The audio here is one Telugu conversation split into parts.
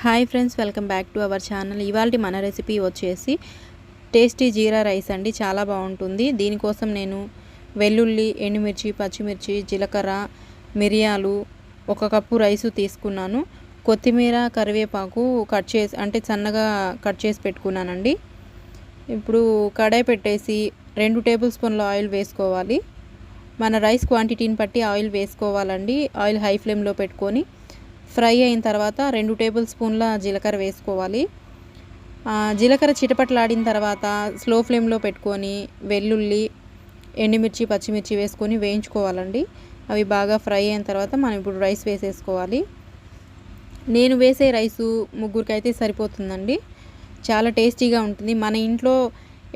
Hi friends welcome back to our channel. ఇవాళ మన రెసిపీ వచ్చేసి టేస్టీ జీరా రైస్ అండి. చాలా బాగుంటుంది. దీనికోసం నేను వెల్లుల్లి ఎండుమిర్చి పచ్చిమిర్చి జీలకర్ర మిరియాలు ఒక కప్పు రైసు తీసుకున్నాను. కొత్తిమీర కరివేపాకు కట్ చేసి అంటే సన్నగా కట్ చేసి పెట్టుకున్నానండి. ఇప్పుడు కడాయి పెట్టేసి రెండు టేబుల్ స్పూన్ల ఆయిల్ వేసుకోవాలి. మన రైస్ క్వాంటిటీని బట్టి ఆయిల్ వేసుకోవాలండి. ఆయిల్ హై ఫ్లేమ్లో పెట్టుకొని ఫ్రై అయిన తర్వాత రెండు టేబుల్ స్పూన్ల జీలకర్ర వేసుకోవాలి. జీలకర్ర చిటపట్లాడిన తర్వాత స్లో ఫ్లేమ్లో పెట్టుకొని వెల్లుల్లి ఎండుమిర్చి పచ్చిమిర్చి వేసుకొని వేయించుకోవాలండి. అవి బాగా ఫ్రై అయిన తర్వాత మనం ఇప్పుడు రైస్ వేసేసుకోవాలి. నేను వేసే రైసు ముగ్గురికి అయితే సరిపోతుందండి. చాలా టేస్టీగా ఉంటుంది. మన ఇంట్లో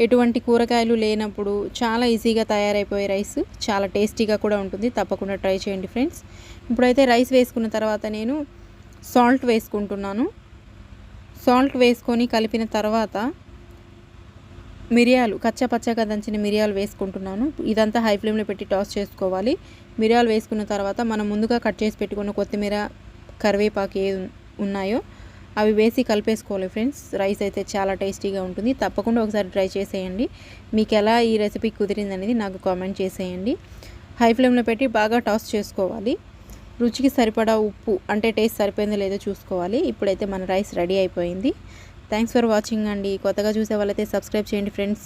ఎటువంటి కూరగాయలు లేనప్పుడు చాలా ఈజీగా తయారైపోయే రైస్ చాలా టేస్టీగా కూడా ఉంటుంది. తప్పకుండా ట్రై చేయండి ఫ్రెండ్స్. ఇప్పుడైతే రైస్ వేసుకున్న తర్వాత నేను సాల్ట్ వేసుకుంటున్నాను. సాల్ట్ వేసుకొని కలిపిన తర్వాత మిరియాలు కచ్చా పచ్చగా దంచిన మిరియాలు వేసుకుంటున్నాను. ఇదంతా హై ఫ్లేమ్లో పెట్టి టాస్ చేసుకోవాలి. మిరియాలు వేసుకున్న తర్వాత మనం ముందుగా కట్ చేసి పెట్టుకున్న కొత్తిమీర కరివేపాకు ఏ ఉన్నాయో అవి వేసి కలిపేసుకోవాలి ఫ్రెండ్స్. రైస్ అయితే చాలా టేస్టీగా ఉంటుంది. తప్పకుండా ఒకసారి ట్రై చేసేయండి. మీకు ఎలా ఈ రెసిపీ కుదిరింది అనేది నాకు కామెంట్ చేసేయండి. హై ఫ్లేమ్లో పెట్టి బాగా టాస్ చేసుకోవాలి. రుచికి సరిపడా ఉప్పు అంటే టేస్ట్ సరిపోయిందో లేదో చూసుకోవాలి. ఇప్పుడైతే మన రైస్ రెడీ అయిపోయింది. థ్యాంక్స్ ఫర్ వాచింగ్ అండి. కొత్తగా చూసే వాళ్ళైతే సబ్స్క్రైబ్ చేయండి ఫ్రెండ్స్.